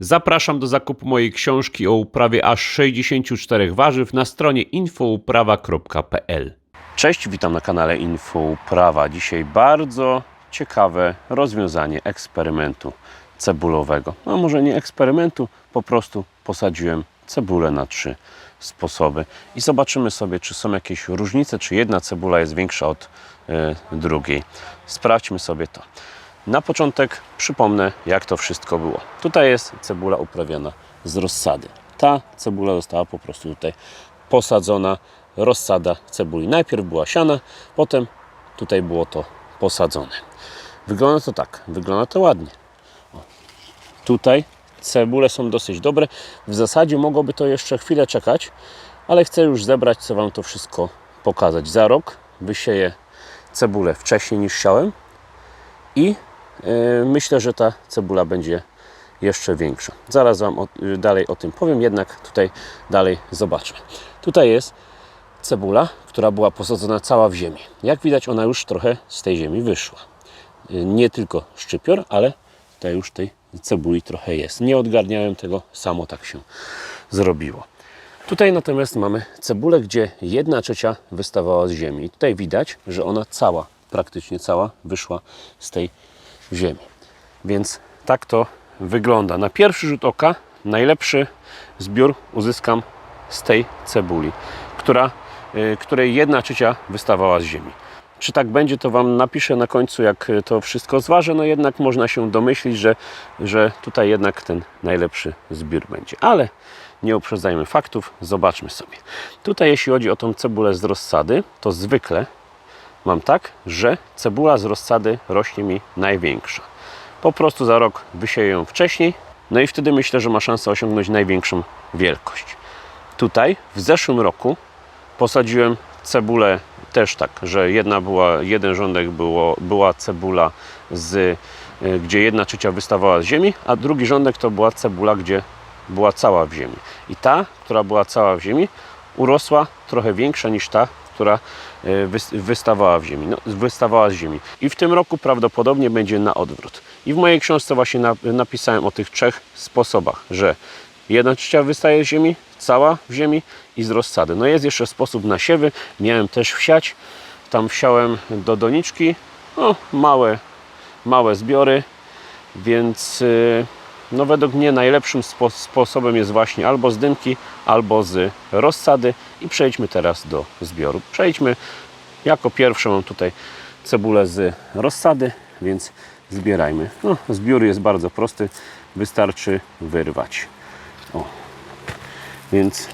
Zapraszam do zakupu mojej książki o uprawie aż 64 warzyw na stronie infouprawa.pl. Cześć, witam na kanale Infouprawa. Dzisiaj bardzo ciekawe rozwiązanie eksperymentu cebulowego. No może nie eksperymentu, po prostu posadziłem cebulę na trzy sposoby i zobaczymy sobie, czy są jakieś różnice, czy jedna cebula jest większa od e, drugiej. Sprawdźmy sobie to. Na początek przypomnę, jak to wszystko było. Tutaj jest cebula uprawiona z rozsady. Ta cebula została po prostu tutaj posadzona, rozsada cebuli. Najpierw była siana, potem tutaj było to posadzone. Wygląda to tak, wygląda to ładnie. O. Tutaj cebule są dosyć dobre. W zasadzie mogłoby to jeszcze chwilę czekać, ale chcę już zebrać, co Wam to wszystko pokazać. Za rok wysieję cebulę wcześniej niż siałem i myślę, że ta cebula będzie jeszcze większa. Zaraz Wam o, dalej o tym powiem, jednak tutaj dalej zobaczmy. Tutaj jest cebula, która była posadzona cała w ziemi. Jak widać, ona już trochę z tej ziemi wyszła. Yy, Nie tylko szczypior, ale tutaj już tej cebuli trochę jest. Nie odgarniałem tego, samo tak się zrobiło. Tutaj natomiast mamy cebulę, gdzie jedna trzecia wystawała z ziemi. Tutaj widać, że ona cała, praktycznie cała wyszła z tej ziemi. Więc tak to wygląda. Na pierwszy rzut oka najlepszy zbiór uzyskam z tej cebuli, która, y, której jedna trzecia wystawała z ziemi. Czy tak będzie, to Wam napiszę na końcu, jak to wszystko zważę. No jednak można się domyślić, że, że tutaj jednak ten najlepszy zbiór będzie. Ale nie uprzedzajmy faktów, zobaczmy sobie. Tutaj jeśli chodzi o tą cebulę z rozsady, to zwykle mam tak, że cebula z rozsady rośnie mi największa. Po prostu za rok wysieję ją wcześniej, no i wtedy myślę, że ma szansę osiągnąć największą wielkość. Tutaj w zeszłym roku posadziłem cebulę też tak, że jedna była, jeden rządek było, była cebula z, y, gdzie jedna trzecia wystawała z ziemi, a drugi rządek to była cebula, gdzie była cała w ziemi. I ta, która była cała w ziemi, urosła trochę większa niż ta, która e, wystawała w ziemi, no, wystawała z ziemi. I w tym roku prawdopodobnie będzie na odwrót. I w mojej książce właśnie napisałem o tych trzech sposobach, że jedna trzecia wystaje z ziemi, cała w ziemi i z rozsady. No jest jeszcze sposób na siewy, miałem też wsiać, tam wsiałem do doniczki, no małe, małe zbiory, więc yy, no według mnie najlepszym spo sposobem jest właśnie albo z dymki, albo z rozsady. I przejdźmy teraz do zbioru. Przejdźmy jako pierwszą mam tutaj cebulę z rozsady, więc zbierajmy. No, zbiór jest bardzo prosty, wystarczy wyrwać. O. Więc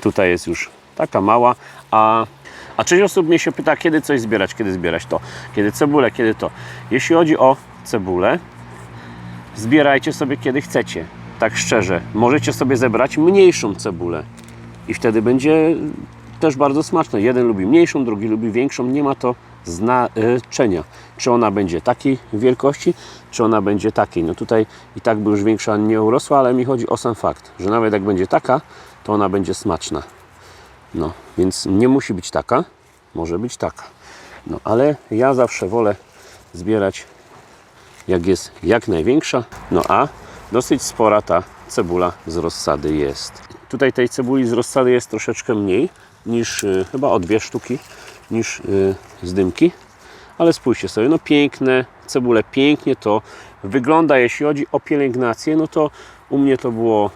tutaj jest już taka mała, a, a część osób mnie się pyta, kiedy coś zbierać, kiedy zbierać to, kiedy cebulę, kiedy to. Jeśli chodzi o cebulę, zbierajcie sobie kiedy chcecie. Tak szczerze, możecie sobie zebrać mniejszą cebulę i wtedy będzie też bardzo smaczne. Jeden lubi mniejszą, drugi lubi większą. Nie ma to znaczenia, czy ona będzie takiej wielkości, czy ona będzie takiej. No tutaj i tak by już większa nie urosła, ale mi chodzi o sam fakt, że nawet jak będzie taka, to ona będzie smaczna. No, więc nie musi być taka, może być taka. No, ale ja zawsze wolę zbierać jak jest jak największa. No a dosyć spora ta cebula z rozsady jest. Tutaj tej cebuli z rozsady jest troszeczkę mniej niż y, chyba o dwie sztuki niż y, z dymki. Ale spójrzcie sobie, no piękne, cebule pięknie to wygląda. Jeśli chodzi o pielęgnację, no to u mnie to było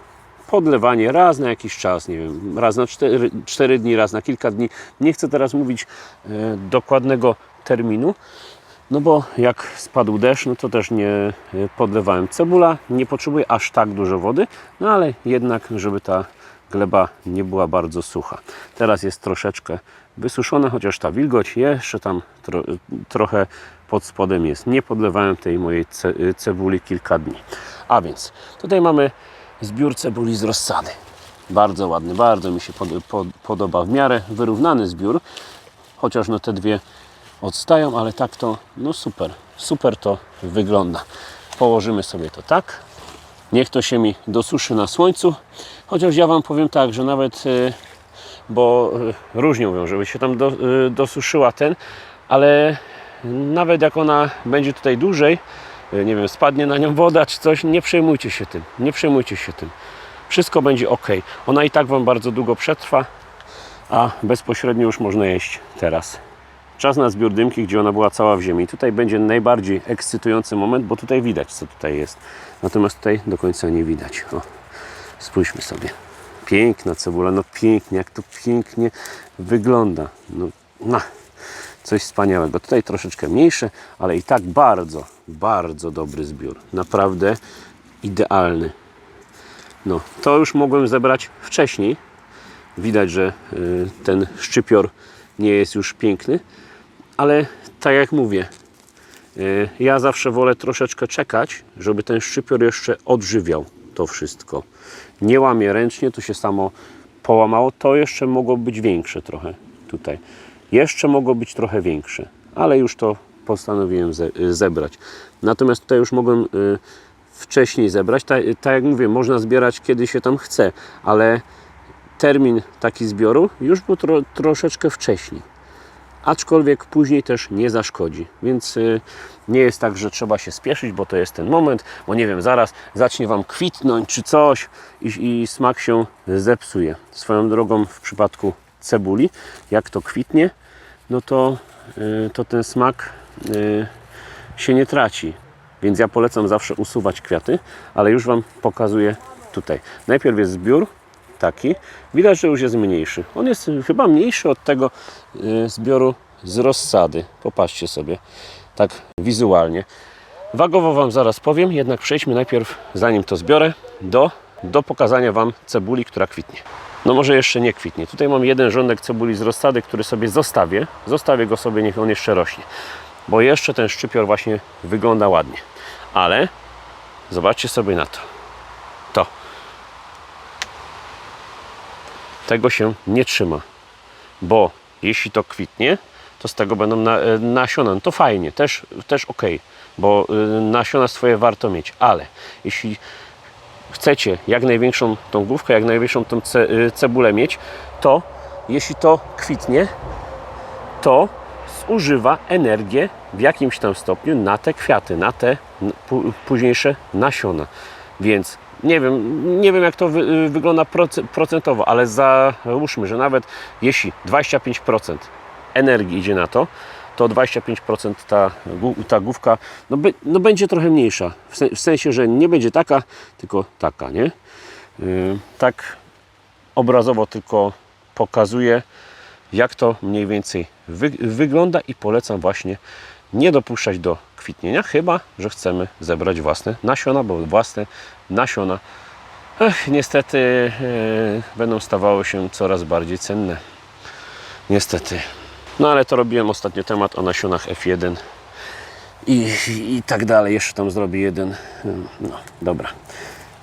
podlewanie raz na jakiś czas, nie wiem, raz na 4, 4 dni, raz na kilka dni. Nie chcę teraz mówić e, dokładnego terminu, no bo jak spadł deszcz, no to też nie podlewałem. Cebula nie potrzebuje aż tak dużo wody, no ale jednak, żeby ta gleba nie była bardzo sucha. Teraz jest troszeczkę wysuszona, chociaż ta wilgoć jeszcze tam tro, trochę pod spodem jest. Nie podlewałem tej mojej ce, cebuli kilka dni. A więc tutaj mamy zbiór cebuli z rozsady. Bardzo ładny, bardzo mi się pod, pod, podoba. W miarę wyrównany zbiór, chociaż no te dwie odstają, ale tak to, no super, super to wygląda. Położymy sobie to tak. Niech to się mi dosuszy na słońcu. Chociaż ja Wam powiem tak, że nawet, y, bo y, różnie mówią, żeby się tam do, y, dosuszyła ten, ale nawet jak ona będzie tutaj dłużej, nie wiem, spadnie na nią woda czy coś, nie przejmujcie się tym, nie przejmujcie się tym. Wszystko będzie ok. Ona i tak Wam bardzo długo przetrwa, a bezpośrednio już można jeść teraz. Czas na zbiór dymki, gdzie ona była cała w ziemi. Tutaj będzie najbardziej ekscytujący moment, bo tutaj widać, co tutaj jest. Natomiast tutaj do końca nie widać. O, spójrzmy sobie. Piękna cebula, no pięknie, jak to pięknie wygląda. No, na, coś wspaniałego. Tutaj troszeczkę mniejsze, ale i tak bardzo, bardzo dobry zbiór. Naprawdę idealny. No, to już mogłem zebrać wcześniej. Widać, że y, ten szczypior nie jest już piękny, ale tak jak mówię, y, ja zawsze wolę troszeczkę czekać, żeby ten szczypior jeszcze odżywiał to wszystko. Nie łamie ręcznie, to się samo połamało. To jeszcze mogło być większe trochę tutaj. Jeszcze mogło być trochę większe, ale już to postanowiłem ze, y, zebrać. Natomiast tutaj już mogłem y, wcześniej zebrać. Tak, tak jak mówię, można zbierać kiedy się tam chce, ale termin taki zbioru już był tro, troszeczkę wcześniej. Aczkolwiek później też nie zaszkodzi, więc y, nie jest tak, że trzeba się spieszyć, bo to jest ten moment, bo nie wiem, zaraz zacznie Wam kwitnąć czy coś i, i smak się zepsuje. Swoją drogą w przypadku cebuli, jak to kwitnie, no to, y, to ten smak y, się nie traci. Więc ja polecam zawsze usuwać kwiaty, ale już Wam pokazuję tutaj. Najpierw jest zbiór taki. Widać, że już jest mniejszy. On jest chyba mniejszy od tego y, zbioru z rozsady. Popatrzcie sobie, tak wizualnie. Wagowo Wam zaraz powiem, jednak przejdźmy najpierw, zanim to zbiorę, do, do pokazania Wam cebuli, która kwitnie. No może jeszcze nie kwitnie. Tutaj mam jeden rządek cebuli z rozsady, który sobie zostawię. Zostawię go sobie, niech on jeszcze rośnie. Bo jeszcze ten szczypior właśnie wygląda ładnie. Ale zobaczcie sobie na to. To. Tego się nie trzyma. Bo jeśli to kwitnie, to z tego będą na, e, nasiona. No to fajnie, też, też ok, bo y, nasiona swoje warto mieć. Ale jeśli chcecie jak największą tą główkę, jak największą tą ce, y, cebulę mieć, to jeśli to kwitnie, to zużywa energię w jakimś tam stopniu na te kwiaty, na te późniejsze nasiona. Więc nie wiem, nie wiem jak to wy, y, wygląda proce- procentowo, ale załóżmy, że nawet jeśli 25% energii idzie na to, to 25% ta, ta główka no, by, no będzie trochę mniejsza. W, sen, w sensie, że nie będzie taka, tylko taka, nie? Yy, tak obrazowo tylko pokazuję, jak to mniej więcej wy, wygląda i polecam właśnie nie dopuszczać do kwitnienia, chyba że chcemy zebrać własne nasiona, bo własne nasiona ech, niestety e, będą stawały się coraz bardziej cenne. Niestety. No ale to robiłem ostatnio temat o nasionach F1 i, i tak dalej. Jeszcze tam zrobię jeden. No dobra.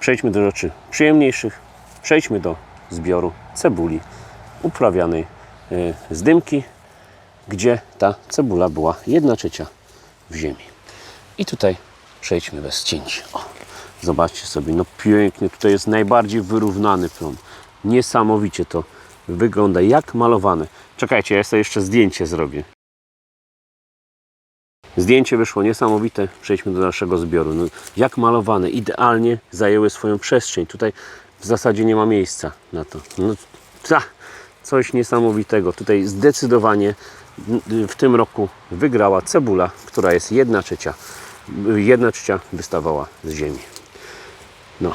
Przejdźmy do rzeczy przyjemniejszych. Przejdźmy do zbioru cebuli uprawianej e, z dymki, gdzie ta cebula była 1 trzecia w ziemi. I tutaj przejdźmy bez cięć. O, zobaczcie sobie, no pięknie, tutaj jest najbardziej wyrównany plon. Niesamowicie to wygląda, jak malowane. Czekajcie, ja sobie jeszcze zdjęcie zrobię. Zdjęcie wyszło niesamowite. Przejdźmy do naszego zbioru. No, jak malowane, idealnie zajęły swoją przestrzeń. Tutaj w zasadzie nie ma miejsca na to. No, ta, coś niesamowitego. Tutaj zdecydowanie w tym roku wygrała cebula, która jest jedna trzecia, jedna trzecia wystawała z ziemi. No,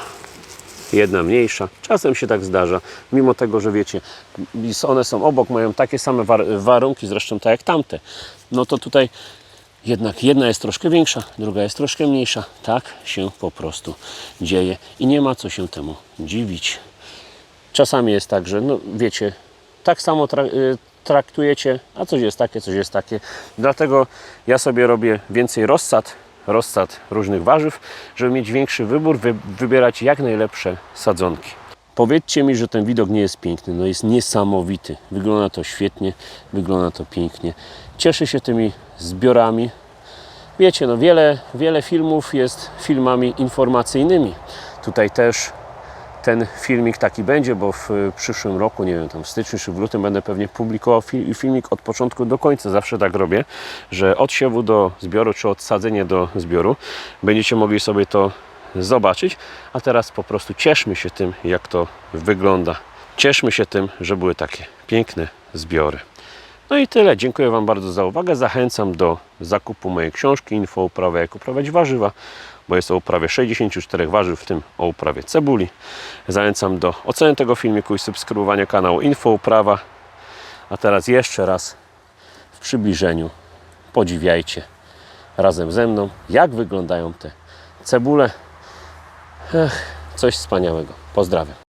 jedna mniejsza. Czasem się tak zdarza, mimo tego, że wiecie, one są obok, mają takie same war warunki, zresztą tak jak tamte. No to tutaj jednak jedna jest troszkę większa, druga jest troszkę mniejsza. Tak się po prostu dzieje i nie ma co się temu dziwić. Czasami jest tak, że no wiecie, tak samo y, traktujecie, a coś jest takie, coś jest takie. Dlatego ja sobie robię więcej rozsad, rozsad różnych warzyw, żeby mieć większy wybór, wy wybierać jak najlepsze sadzonki. Powiedzcie mi, że ten widok nie jest piękny. No jest niesamowity. Wygląda to świetnie, wygląda to pięknie. Cieszę się tymi zbiorami. Wiecie, no wiele, wiele filmów jest filmami informacyjnymi. Tutaj też ten filmik taki będzie, bo w y, przyszłym roku, nie wiem, tam w styczniu czy w lutym będę pewnie publikował fi- filmik od początku do końca. Zawsze tak robię, że od siewu do zbioru, czy od sadzenia do zbioru będziecie mogli sobie to zobaczyć. A teraz po prostu cieszmy się tym, jak to wygląda. Cieszmy się tym, że były takie piękne zbiory. No i tyle. Dziękuję Wam bardzo za uwagę. Zachęcam do zakupu mojej książki Info o uprawie, jak uprawiać warzywa, bo jest o uprawie 64 warzyw, w tym o uprawie cebuli. Zachęcam do oceny tego filmiku i subskrybowania kanału Info Uprawa. A teraz jeszcze raz w przybliżeniu podziwiajcie razem ze mną, jak wyglądają te cebule. Ech, coś wspaniałego. Pozdrawiam.